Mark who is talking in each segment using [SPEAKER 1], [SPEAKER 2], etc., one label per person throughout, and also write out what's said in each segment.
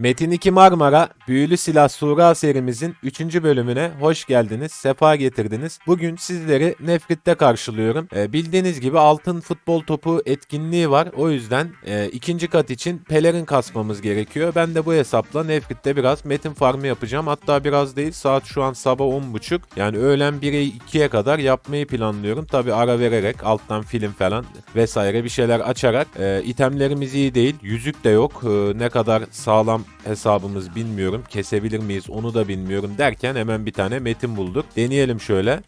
[SPEAKER 1] Metin 2 Marmara Büyülü Silah Sura serimizin 3. bölümüne hoş geldiniz, sefa getirdiniz. Bugün sizleri Nefrit'te karşılıyorum. Ee, bildiğiniz gibi altın futbol topu etkinliği var. O yüzden e, ikinci kat için pelerin kasmamız gerekiyor. Ben de bu hesapla Nefrit'te biraz metin farmı yapacağım. Hatta biraz değil saat şu an sabah 10.30. Yani öğlen 1'e 2'ye kadar yapmayı planlıyorum. Tabi ara vererek alttan film falan vesaire bir şeyler açarak. E, itemlerimiz iyi değil. Yüzük de yok. E, ne kadar sağlam hesabımız bilmiyorum. Kesebilir miyiz onu da bilmiyorum derken hemen bir tane metin bulduk. Deneyelim şöyle.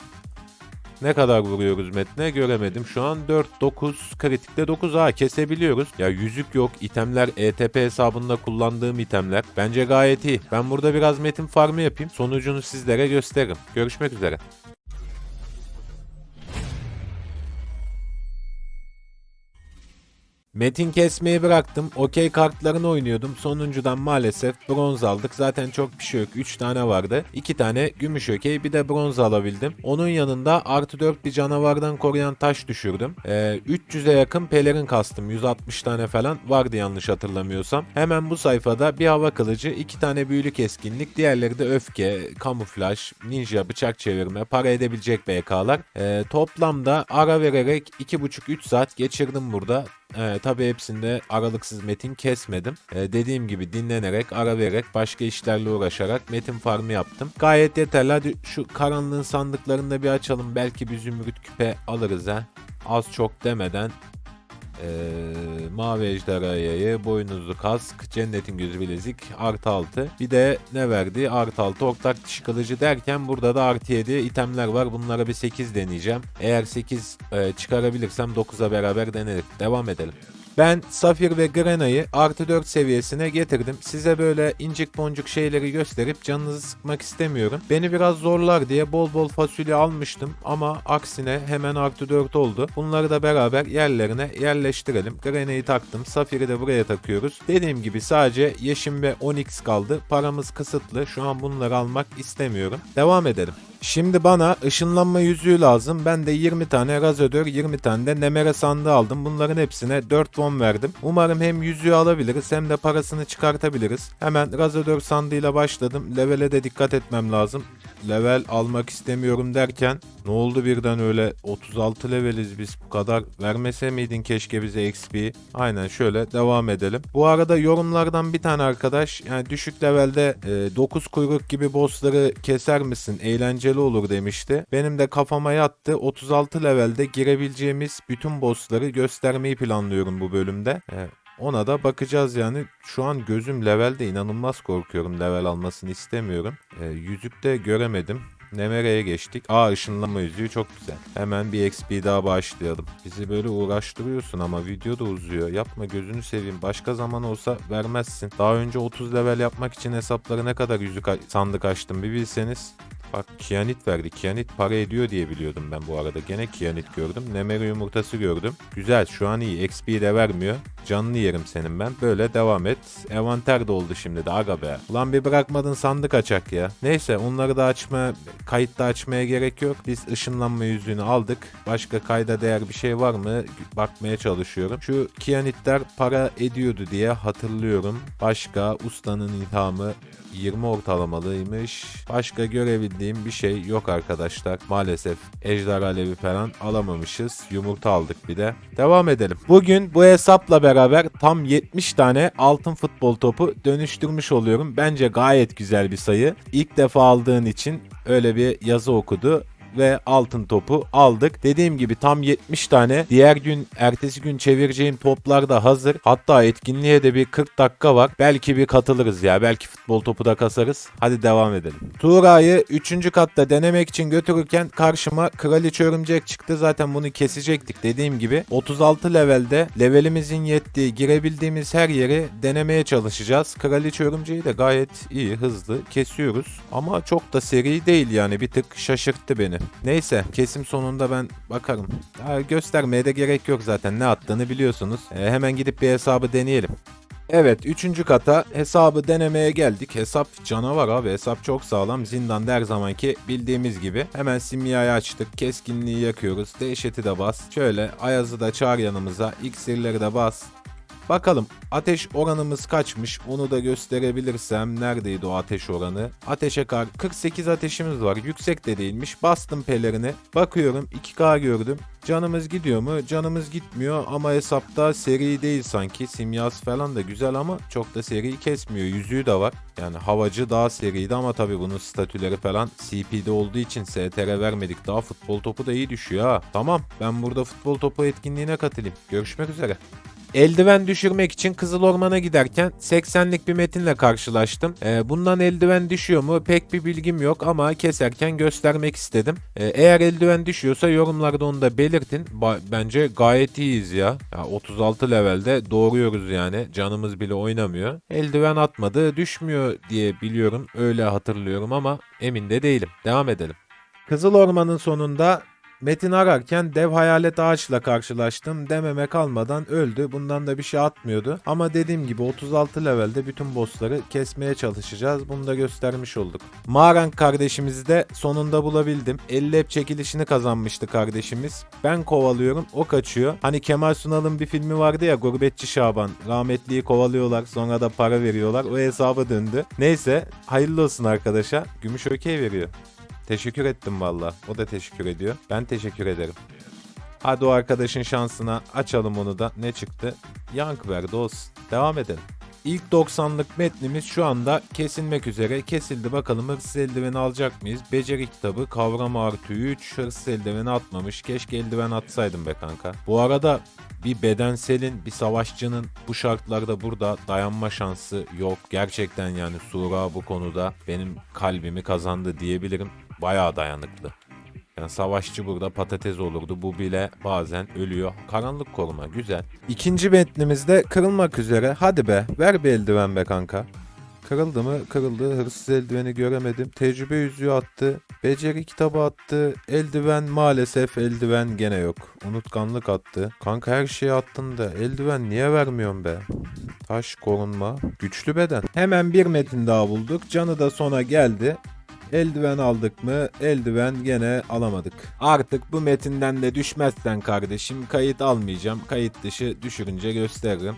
[SPEAKER 1] Ne kadar vuruyoruz metne göremedim. Şu an 4, 9, kritikte 9 a kesebiliyoruz. Ya yüzük yok. itemler ETP hesabında kullandığım itemler. Bence gayet iyi. Ben burada biraz metin farmı yapayım. Sonucunu sizlere gösteririm. Görüşmek üzere. Metin kesmeyi bıraktım. Okey kartlarını oynuyordum. Sonuncudan maalesef bronz aldık. Zaten çok bir şey yok. 3 tane vardı. 2 tane gümüş okey bir de bronz alabildim. Onun yanında artı 4 bir canavardan koruyan taş düşürdüm. Ee, 300'e yakın pelerin kastım. 160 tane falan vardı yanlış hatırlamıyorsam. Hemen bu sayfada bir hava kılıcı, 2 tane büyülü keskinlik, diğerleri de öfke, kamuflaj, ninja, bıçak çevirme, para edebilecek BK'lar. Ee, toplamda ara vererek 2,5-3 saat geçirdim burada. Ee, tabii hepsinde aralıksız metin kesmedim. Ee, dediğim gibi dinlenerek, ara vererek, başka işlerle uğraşarak metin farmı yaptım. Gayet yeterli. Hadi şu karanlığın sandıklarını bir açalım. Belki bir zümrüt küpe alırız ha. Az çok demeden ee, mavi ejderha yayı, boynuzlu kask, cennetin gözü bilezik, artı 6. Bir de ne verdi? Artı 6 ortak diş kılıcı derken burada da artı 7 itemler var. Bunlara bir 8 deneyeceğim. Eğer 8 e, çıkarabilirsem 9'a beraber deneriz. Devam edelim. Ben Safir ve Grena'yı artı 4 seviyesine getirdim. Size böyle incik boncuk şeyleri gösterip canınızı sıkmak istemiyorum. Beni biraz zorlar diye bol bol fasulye almıştım ama aksine hemen artı 4 oldu. Bunları da beraber yerlerine yerleştirelim. Grena'yı taktım. Safir'i de buraya takıyoruz. Dediğim gibi sadece Yeşim ve Onyx kaldı. Paramız kısıtlı. Şu an bunları almak istemiyorum. Devam edelim. Şimdi bana ışınlanma yüzüğü lazım. Ben de 20 tane razodör, 20 tane de nemere sandığı aldım. Bunların hepsine 4 won verdim. Umarım hem yüzüğü alabiliriz hem de parasını çıkartabiliriz. Hemen razodör sandığıyla başladım. Levele de dikkat etmem lazım. Level almak istemiyorum derken ne oldu birden öyle 36 leveliz biz bu kadar vermese miydin keşke bize XP. Aynen şöyle devam edelim. Bu arada yorumlardan bir tane arkadaş yani düşük levelde e, 9 kuyruk gibi bossları keser misin eğlenceli olur demişti. Benim de kafama yattı 36 levelde girebileceğimiz bütün bossları göstermeyi planlıyorum bu bölümde. E, ona da bakacağız yani. Şu an gözüm levelde inanılmaz korkuyorum. Level almasını istemiyorum. E, yüzükte göremedim. Nemere'ye geçtik. Aa ışınlanma yüzüğü çok güzel. Hemen bir XP daha başlayalım. Bizi böyle uğraştırıyorsun ama video da uzuyor. Yapma gözünü seveyim. Başka zaman olsa vermezsin. Daha önce 30 level yapmak için hesapları ne kadar yüzük sandık açtım bir bilseniz. Bak kianit verdi. Kianit para ediyor diye biliyordum ben bu arada. Gene kianit gördüm. Nemere yumurtası gördüm. Güzel şu an iyi. XP de vermiyor. Canlı yerim senin ben. Böyle devam et. Envanter de oldu şimdi de aga be. Ulan bir bırakmadın sandık açak ya. Neyse onları da açma, kayıtta açmaya gerek yok. Biz ışınlanma yüzüğünü aldık. Başka kayda değer bir şey var mı? Bakmaya çalışıyorum. Şu kianitler para ediyordu diye hatırlıyorum. Başka ustanın ilhamı 20 ortalamalıymış. Başka görebildiğim bir şey yok arkadaşlar. Maalesef ejder alevi falan alamamışız. Yumurta aldık bir de. Devam edelim. Bugün bu hesapla beraber tam 70 tane altın futbol topu dönüştürmüş oluyorum. Bence gayet güzel bir sayı. İlk defa aldığın için öyle bir yazı okudu ve altın topu aldık. Dediğim gibi tam 70 tane. Diğer gün ertesi gün çevireceğim toplar da hazır. Hatta etkinliğe de bir 40 dakika var. Belki bir katılırız ya. Belki futbol topu da kasarız. Hadi devam edelim. Tuğra'yı 3. katta denemek için götürürken karşıma kraliçe örümcek çıktı. Zaten bunu kesecektik dediğim gibi. 36 levelde levelimizin yettiği girebildiğimiz her yeri denemeye çalışacağız. Kraliçe örümceği de gayet iyi hızlı kesiyoruz. Ama çok da seri değil yani bir tık şaşırttı beni. Neyse kesim sonunda ben bakarım. Daha göstermeye de gerek yok zaten ne attığını biliyorsunuz. E, hemen gidip bir hesabı deneyelim. Evet 3. kata hesabı denemeye geldik. Hesap canavar abi hesap çok sağlam. Zindanda her zamanki bildiğimiz gibi. Hemen simyayı açtık. Keskinliği yakıyoruz. Dehşeti de bas. Şöyle Ayaz'ı da çağır yanımıza. İksirleri de bas. Bakalım ateş oranımız kaçmış onu da gösterebilirsem neredeydi o ateş oranı? Ateşe kar 48 ateşimiz var yüksek de değilmiş bastım pelerini bakıyorum 2K gördüm Canımız gidiyor mu? Canımız gitmiyor ama hesapta seri değil sanki. Simyası falan da güzel ama çok da seri kesmiyor. Yüzüğü de var. Yani havacı daha seriydi ama tabii bunun statüleri falan CP'de olduğu için STR vermedik. Daha futbol topu da iyi düşüyor ha. Tamam ben burada futbol topu etkinliğine katılayım. Görüşmek üzere. Eldiven düşürmek için Kızıl Orman'a giderken 80'lik bir metinle karşılaştım. Ee, bundan eldiven düşüyor mu pek bir bilgim yok ama keserken göstermek istedim. Ee, eğer eldiven düşüyorsa yorumlarda onu da belirtin. Ba- bence gayet iyiyiz ya. ya. 36 levelde doğruyoruz yani. Canımız bile oynamıyor. Eldiven atmadı düşmüyor diye biliyorum. Öyle hatırlıyorum ama emin de değilim. Devam edelim. Kızıl Orman'ın sonunda Metin ararken dev hayalet ağaçla karşılaştım. Dememe kalmadan öldü. Bundan da bir şey atmıyordu. Ama dediğim gibi 36 levelde bütün bossları kesmeye çalışacağız. Bunu da göstermiş olduk. Mağarank kardeşimizi de sonunda bulabildim. 50 hep çekilişini kazanmıştı kardeşimiz. Ben kovalıyorum o kaçıyor. Hani Kemal Sunal'ın bir filmi vardı ya Gurbetçi Şaban. Rahmetliyi kovalıyorlar sonra da para veriyorlar. O hesaba döndü. Neyse hayırlı olsun arkadaşa. Gümüş okey veriyor. Teşekkür ettim valla. O da teşekkür ediyor. Ben teşekkür ederim. Hadi o arkadaşın şansına açalım onu da. Ne çıktı? Yank verdi olsun. Devam edelim. İlk 90'lık metnimiz şu anda kesilmek üzere. Kesildi bakalım hırsız eldiveni alacak mıyız? Beceri kitabı kavram artı 3 hırsız eldiveni atmamış. Keşke eldiven atsaydım be kanka. Bu arada bir bedenselin, bir savaşçının bu şartlarda burada dayanma şansı yok. Gerçekten yani Sura bu konuda benim kalbimi kazandı diyebilirim. Bayağı dayanıklı. Yani savaşçı burada patates olurdu. Bu bile bazen ölüyor. Karanlık koruma güzel. İkinci metnimizde kırılmak üzere. Hadi be ver bir eldiven be kanka. Kırıldı mı? Kırıldı. Hırsız eldiveni göremedim. Tecrübe yüzüğü attı. Beceri kitabı attı. Eldiven maalesef eldiven gene yok. Unutkanlık attı. Kanka her şeyi attın da eldiven niye vermiyorsun be? Taş korunma. Güçlü beden. Hemen bir metin daha bulduk. Canı da sona geldi. Eldiven aldık mı? Eldiven gene alamadık. Artık bu metinden de düşmezsen kardeşim kayıt almayacağım. Kayıt dışı düşürünce gösteririm.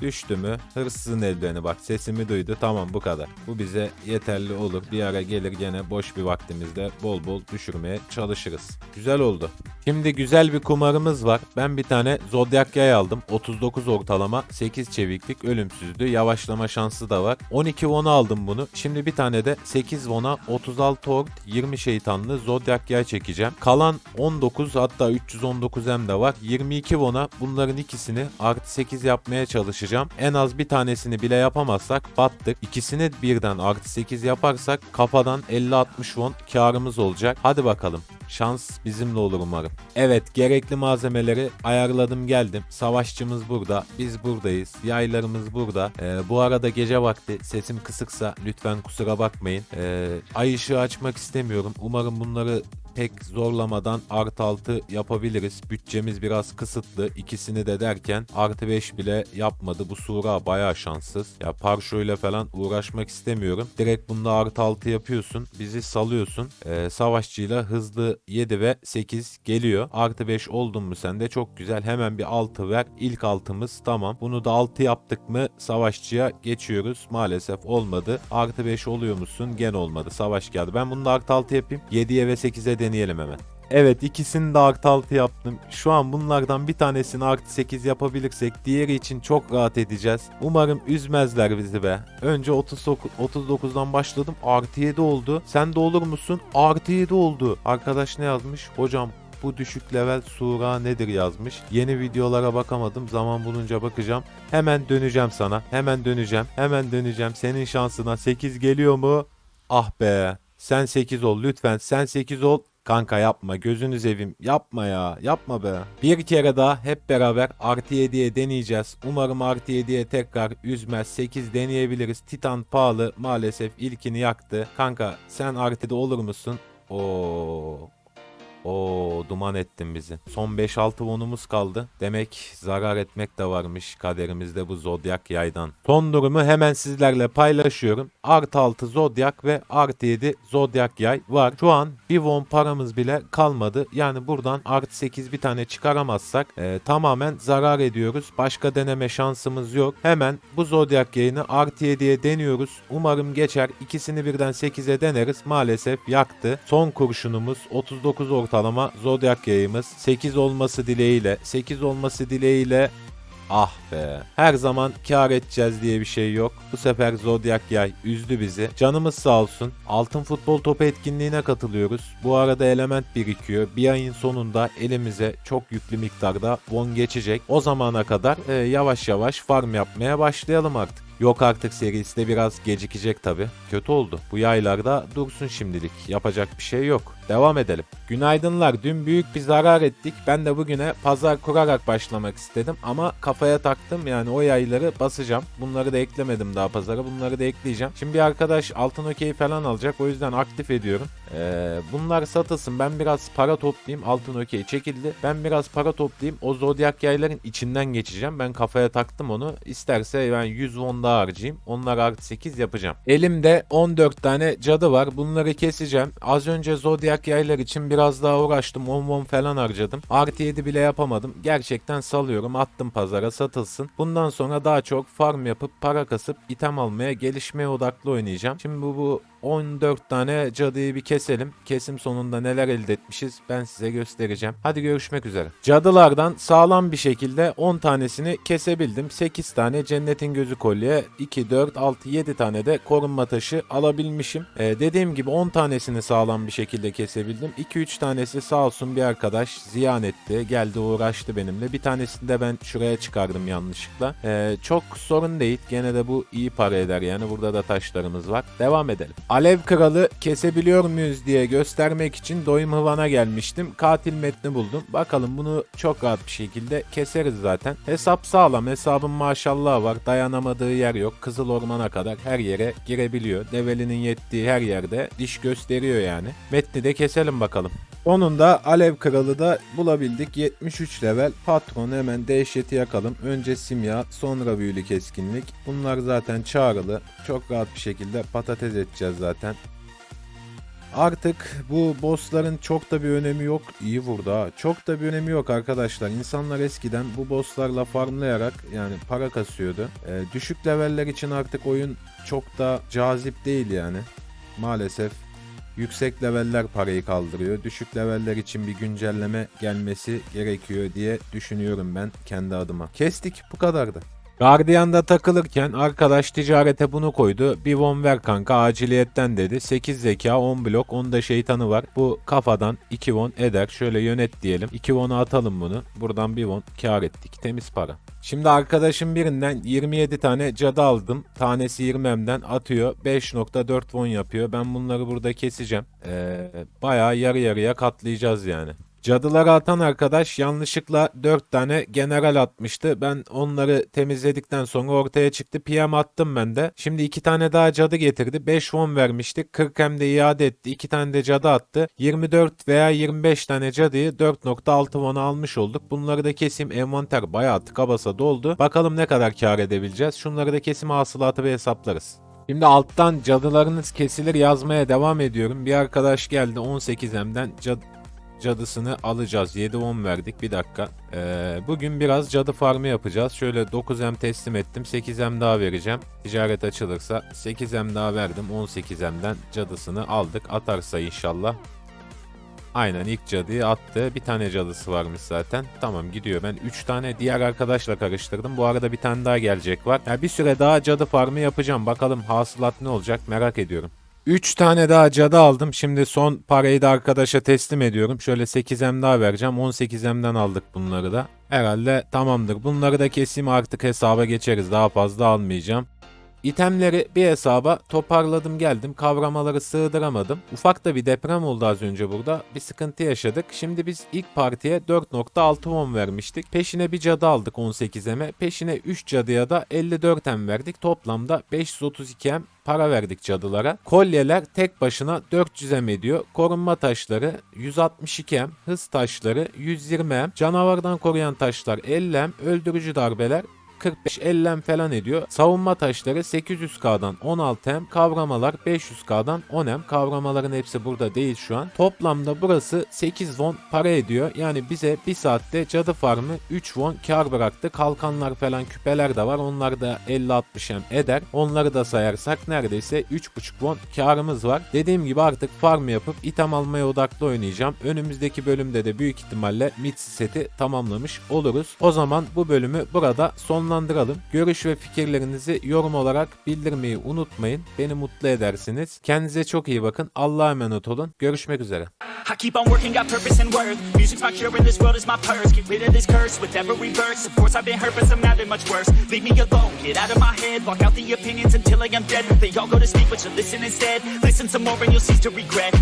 [SPEAKER 1] Düştü mü? Hırsızın eldiveni bak sesimi duydu tamam bu kadar. Bu bize yeterli olur. Bir ara gelir gene boş bir vaktimizde bol bol düşürmeye çalışırız. Güzel oldu. Şimdi güzel bir kumarımız var. Ben bir tane Zodiac yay aldım. 39 ortalama 8 çeviklik ölümsüzdü. Yavaşlama şansı da var. 12 won'a aldım bunu. Şimdi bir tane de 8 won'a 36 ort 20 şeytanlı Zodiac yay çekeceğim. Kalan 19 hatta 319 M de var. 22 won'a bunların ikisini artı 8 yapmaya çalışacağım. En az bir tanesini bile yapamazsak battık. İkisini birden artı 8 yaparsak kafadan 50-60 won karımız olacak. Hadi bakalım. Şans bizimle olur umarım. Evet gerekli malzemeleri ayarladım geldim. Savaşçımız burada. Biz buradayız. Yaylarımız burada. Ee, bu arada gece vakti sesim kısıksa lütfen kusura bakmayın. Ee, ay ışığı açmak istemiyorum. Umarım bunları pek zorlamadan artı 6 yapabiliriz. Bütçemiz biraz kısıtlı. İkisini de derken artı 5 bile yapmadı. Bu sura bayağı şanssız. Ya Parşo ile falan uğraşmak istemiyorum. Direkt bunda artı 6 yapıyorsun. Bizi salıyorsun. Ee, savaşçıyla hızlı 7 ve 8 geliyor. Artı 5 oldun mu sen de çok güzel. Hemen bir 6 ver. İlk altımız tamam. Bunu da 6 yaptık mı savaşçıya geçiyoruz. Maalesef olmadı. Artı 5 oluyor musun? Gene olmadı. Savaş geldi. Ben bunu da artı 6 yapayım. 7'ye ve 8'e deneyelim hemen. Evet ikisini de artı 6 yaptım. Şu an bunlardan bir tanesini artı 8 yapabilirsek diğeri için çok rahat edeceğiz. Umarım üzmezler bizi be. Önce 39, 39'dan başladım artı 7 oldu. Sen de olur musun? Artı 7 oldu. Arkadaş ne yazmış? Hocam bu düşük level sura nedir yazmış. Yeni videolara bakamadım. Zaman bulunca bakacağım. Hemen döneceğim sana. Hemen döneceğim. Hemen döneceğim. Senin şansına 8 geliyor mu? Ah be. Sen 8 ol lütfen. Sen 8 ol. Kanka yapma gözünü seveyim yapma ya yapma be. Bir kere daha hep beraber artı 7'ye deneyeceğiz. Umarım artı 7'ye tekrar üzmez 8 deneyebiliriz. Titan pahalı maalesef ilkini yaktı. Kanka sen artıda olur musun? Oo. Oo duman ettin bizi. Son 5-6 wonumuz kaldı. Demek zarar etmek de varmış kaderimizde bu zodyak yaydan. Son durumu hemen sizlerle paylaşıyorum. Artı 6 zodyak ve artı 7 zodyak yay var. Şu an bir won paramız bile kalmadı. Yani buradan artı 8 bir tane çıkaramazsak e, tamamen zarar ediyoruz. Başka deneme şansımız yok. Hemen bu zodyak yayını artı 7'ye deniyoruz. Umarım geçer. İkisini birden 8'e deneriz. Maalesef yaktı. Son kurşunumuz 39 ortalama zodyak yayımız. 8 olması dileğiyle. 8 olması dileğiyle Ah be. Her zaman kar edeceğiz diye bir şey yok. Bu sefer Zodiac Yay üzdü bizi. Canımız sağ olsun. Altın futbol topu etkinliğine katılıyoruz. Bu arada element birikiyor. Bir ayın sonunda elimize çok yüklü miktarda won geçecek. O zamana kadar e, yavaş yavaş farm yapmaya başlayalım artık. Yok artık serisi de biraz gecikecek tabi. Kötü oldu. Bu yaylarda dursun şimdilik. Yapacak bir şey yok. Devam edelim. Günaydınlar. Dün büyük bir zarar ettik. Ben de bugüne pazar kurarak başlamak istedim. Ama kafaya taktım yani o yayları basacağım. Bunları da eklemedim daha pazara. Bunları da ekleyeceğim. Şimdi bir arkadaş altın okey falan alacak. O yüzden aktif ediyorum. Ee, bunlar satılsın. Ben biraz para toplayayım. Altın okey çekildi. Ben biraz para toplayayım. O zodyak yayların içinden geçeceğim. Ben kafaya taktım onu. İsterse ben 100 won daha harcayayım. Onlar artı 8 yapacağım. Elimde 14 tane cadı var. Bunları keseceğim. Az önce zodyak yaylar için biraz daha uğraştım. 10 won falan harcadım. Artı 7 bile yapamadım. Gerçekten salıyorum. Attım pazara satılsın. Bundan sonra daha çok farm yapıp para kasıp item almaya gelişmeye odaklı oynayacağım. Şimdi bu, bu 14 tane cadıyı bir keselim. Kesim sonunda neler elde etmişiz ben size göstereceğim. Hadi görüşmek üzere. Cadılardan sağlam bir şekilde 10 tanesini kesebildim. 8 tane cennetin gözü kolye, 2, 4, 6, 7 tane de korunma taşı alabilmişim. Ee, dediğim gibi 10 tanesini sağlam bir şekilde kesebildim. 2-3 tanesi sağ olsun bir arkadaş ziyan etti. Geldi uğraştı benimle. Bir tanesini de ben şuraya çıkardım yanlışlıkla. Ee, çok sorun değil. Gene de bu iyi para eder yani. Burada da taşlarımız var. Devam edelim. Alev Kralı kesebiliyor muyuz diye göstermek için doyum hıvana gelmiştim. Katil metni buldum. Bakalım bunu çok rahat bir şekilde keseriz zaten. Hesap sağlam. Hesabın maşallah var. Dayanamadığı yer yok. Kızıl Orman'a kadar her yere girebiliyor. Develinin yettiği her yerde diş gösteriyor yani. Metni de keselim bakalım. Onun da Alev Kralı da bulabildik. 73 level. Patron hemen dehşeti yakalım. Önce simya, sonra büyülü keskinlik. Bunlar zaten çağrılı. Çok rahat bir şekilde patates edeceğiz zaten. Artık bu bossların çok da bir önemi yok. İyi vurdu ha. Çok da bir önemi yok arkadaşlar. İnsanlar eskiden bu bosslarla farmlayarak yani para kasıyordu. Ee, düşük leveller için artık oyun çok da cazip değil yani. Maalesef yüksek leveller parayı kaldırıyor. Düşük leveller için bir güncelleme gelmesi gerekiyor diye düşünüyorum ben kendi adıma. Kestik bu kadardı. Gardiyan'da takılırken arkadaş ticarete bunu koydu. Bir won ver kanka aciliyetten dedi. 8 zeka 10 blok 10 da şeytanı var. Bu kafadan 2 won eder. Şöyle yönet diyelim. 2 won'a atalım bunu. Buradan 1 won kar ettik. Temiz para. Şimdi arkadaşım birinden 27 tane cadı aldım. Tanesi 20M'den atıyor. 5.4 won yapıyor. Ben bunları burada keseceğim. Ee, bayağı yarı yarıya katlayacağız yani. Cadıları atan arkadaş yanlışlıkla 4 tane general atmıştı. Ben onları temizledikten sonra ortaya çıktı. PM attım ben de. Şimdi 2 tane daha cadı getirdi. 5 won vermiştik. 40 hem de iade etti. 2 tane de cadı attı. 24 veya 25 tane cadıyı 4.6 won'a almış olduk. Bunları da kesim envanter bayağı tıka basa doldu. Bakalım ne kadar kar edebileceğiz. Şunları da kesim hasılatı ve hesaplarız. Şimdi alttan cadılarınız kesilir yazmaya devam ediyorum. Bir arkadaş geldi 18M'den cadı cadısını alacağız. 7-10 verdik. Bir dakika. Ee, bugün biraz cadı farmı yapacağız. Şöyle 9M teslim ettim. 8M daha vereceğim. Ticaret açılırsa 8M daha verdim. 18M'den cadısını aldık. Atarsa inşallah. Aynen ilk cadıyı attı. Bir tane cadısı varmış zaten. Tamam gidiyor. Ben 3 tane diğer arkadaşla karıştırdım. Bu arada bir tane daha gelecek var. Yani bir süre daha cadı farmı yapacağım. Bakalım hasılat ne olacak merak ediyorum. 3 tane daha cadı aldım. Şimdi son parayı da arkadaşa teslim ediyorum. Şöyle 8M daha vereceğim. 18M'den aldık bunları da. Herhalde tamamdır. Bunları da keseyim artık hesaba geçeriz. Daha fazla almayacağım. İtemleri bir hesaba toparladım geldim. Kavramaları sığdıramadım. Ufak da bir deprem oldu az önce burada. Bir sıkıntı yaşadık. Şimdi biz ilk partiye 4.6 won vermiştik. Peşine bir cadı aldık 18 eme. Peşine 3 cadıya da 54 em verdik. Toplamda 532 em para verdik cadılara. Kolyeler tek başına 400 em ediyor. Korunma taşları 162 em. Hız taşları 120 em. Canavardan koruyan taşlar 50 em. Öldürücü darbeler 45-50 falan ediyor. Savunma taşları 800K'dan 16M, kavramalar 500K'dan 10M. Kavramaların hepsi burada değil şu an. Toplamda burası 8 won para ediyor. Yani bize bir saatte cadı farmı 3 won kar bıraktı. Kalkanlar falan küpeler de var. Onlar da 50-60M eder. Onları da sayarsak neredeyse 3.5 won karımız var. Dediğim gibi artık farm yapıp item almaya odaklı oynayacağım. Önümüzdeki bölümde de büyük ihtimalle Mitsi seti tamamlamış oluruz. O zaman bu bölümü burada sonlandıralım. Görüş ve fikirlerinizi yorum olarak bildirmeyi unutmayın. Beni mutlu edersiniz. Kendinize çok iyi bakın. Allah'a emanet olun. Görüşmek üzere.
[SPEAKER 2] I keep on working, got purpose and worth. Music's my cure and this world is my purse. Get rid of this curse with every verse. Of course I've been hurt, but some been much worse. Leave me alone, get out of my head. Block out the opinions until I am dead. They all go to sleep, but you listen instead. Listen some more and you'll cease to regret.